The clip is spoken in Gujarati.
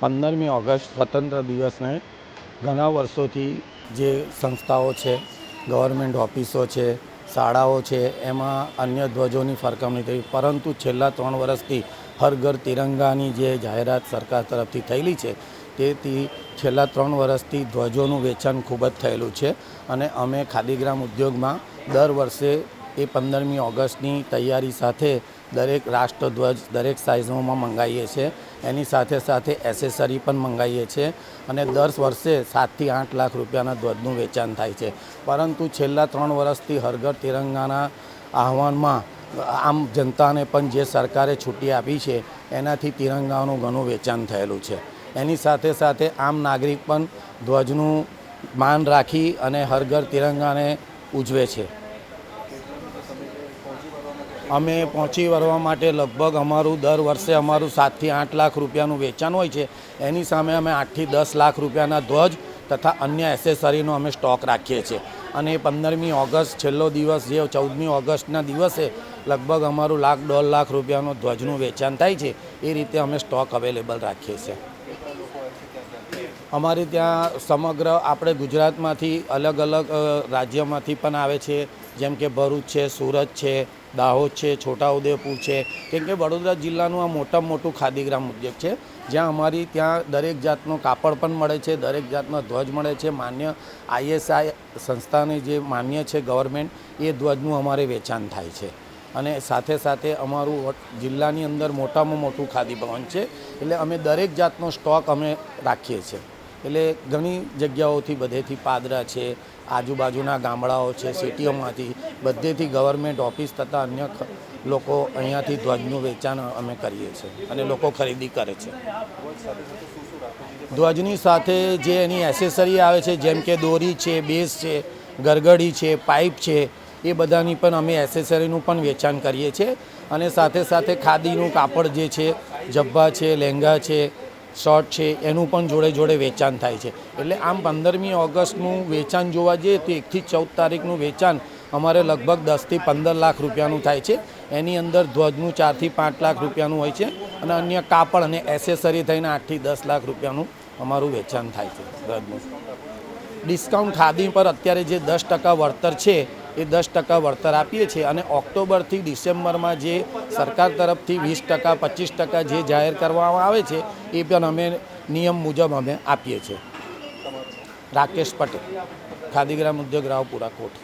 પંદરમી ઓગસ્ટ સ્વતંત્ર દિવસને ઘણા વર્ષોથી જે સંસ્થાઓ છે ગવર્મેન્ટ ઓફિસો છે, શાળાઓ છે, એમાં અન્ય ધ્વજોની ફરકમણી થઈ. પરંતુ છેલ્લા ત્રણ વર્ષથી હર ઘર તિરંગાની જે જાહેરાત સરકાર તરફથી થયેલી છે, તેથી છેલ્લા ત્રણ વર્ષથી ધ્વજોનું વેચાણ ખૂબ જ થયેલું છે અને અમે ખાદીગ્રામ ઉદ્યોગમાં દર વર્ષે એ પંદરમી ઓગસ્ટની તૈયારી સાથે દરેક રાષ્ટ્રધ્વજ દરેક સાઇઝોમાં મંગાવીએ છીએ. એની સાથે સાથે એસેસરી પણ મંગાવીએ છીએ અને દર વર્ષે સાતથી આઠ લાખ રૂપિયાના ધ્વજનું વેચાણ થાય છે. પરંતુ છેલ્લા ત્રણ વર્ષથી હરઘર તિરંગાના આહવાનમાં આમ જનતાને પણ જે સરકારે છૂટી આપી છે, એનાથી તિરંગાનું ઘણું વેચાણ થયેલું છે. એની સાથે સાથે આમ નાગરિક પણ ધ્વજનું માન રાખી અને હરઘર તિરંગાને ઉજવે છે. અમે પહોંચી વળવા માટે લગભગ અમારું દર વર્ષે અમારું સાતથી આઠ લાખ રૂપિયાનું વેચાણ હોય છે. એની સામે અમે આઠથી દસ લાખ રૂપિયાના ધ્વજ તથા અન્ય એસેસરીનો અમે સ્ટોક રાખીએ છીએ. અને પંદરમી ઓગસ્ટ છેલ્લો દિવસ જે ચૌદમી ઓગસ્ટના દિવસે લગભગ અમારું લાખ દોઢ લાખ રૂપિયાનો ધ્વજનું વેચાણ થાય છે. એ રીતે અમે સ્ટોક અવેલેબલ રાખીએ છીએ. અમારે ત્યાં સમગ્ર આપણે ગુજરાતમાંથી અલગ અલગ રાજ્યમાંથી પણ આવે છે. જેમ કે ભરૂચ છે, સુરત છે દાહોદ છે, છોટાઉદેપુર છે. કેમ કે વડોદરા જિલ્લાનું આ મોટામાં મોટું ખાદીગ્રામ ઉદ્યોગ છે. જ્યાં અમારી ત્યાં દરેક જાતનો કાપડ પણ મળે છે, દરેક જાતનો ધ્વજ મળે છે. માન્ય આઈએસઆઈ સંસ્થાની જે માન્ય છે ગવર્મેન્ટ, એ ધ્વજનું અમારે વેચાણ થાય છે. અને સાથે સાથે અમારું જિલ્લાની અંદર મોટામાં મોટું ખાદી ભવન છે. એટલે અમે દરેક જાતનો સ્ટોક અમે રાખીએ છીએ. એટલે ઘણી જગ્યાઓથી બધેથી પાદરા છે, આજુબાજુના ગામડાઓ છે, સિટીઓમાંથી બધેથી ગવર્મેન્ટ ઓફિસ તથા અન્ય લોકો અહીંયાથી ધ્વજનું વેચાણ અમે કરીએ છીએ અને લોકો ખરીદી કરે છે. ધ્વજની સાથે જે એની એસેસરી આવે છે, જેમ કે દોરી છે, બેસ છે ગરગડી છે, પાઇપ છે, એ બધાની પણ અમે એસેસરીનું પણ વેચાણ કરીએ છીએ અને સાથે સાથે ખાદીનું કાપડ જે છે, જબ્બા છે લહેંગા છે શર્ટ છે, એનું પણ જોડે જોડે વેચાણ થાય છે. એટલે આમ પંદરમી ઓગસ્ટનું વેચાણ જોવા જઈએ તો એકથી ચૌદ તારીખનું વેચાણ અમારે લગભગ દસથી પંદર લાખ રૂપિયાનું થાય છે. એની અંદર ધ્વજનું ચારથી પાંચ લાખ રૂપિયાનું હોય છે અને અન્ય કાપડ અને એસેસરી થઈને આઠથી દસ લાખ રૂપિયાનું અમારું વેચાણ થાય છે. ધ્વજનું. ડિસ્કાઉન્ટ ખાદી પર અત્યારે જે દસ ટકા વળતર છે એ દસ ટકા વળતર આપીએ છીએ અને ઓક્ટોબરથી ડિસેમ્બરમાં જે સરકાર તરફથી વીસ ટકા, પચીસ ટકા જે જાહેર કરવામાં આવે છે, એ પણ અમે નિયમ મુજબ અમે આપીએ છીએ. રાકેશ પટેલ, ખાદીગ્રામ ઉદ્યોગ રાવપુરા કોટ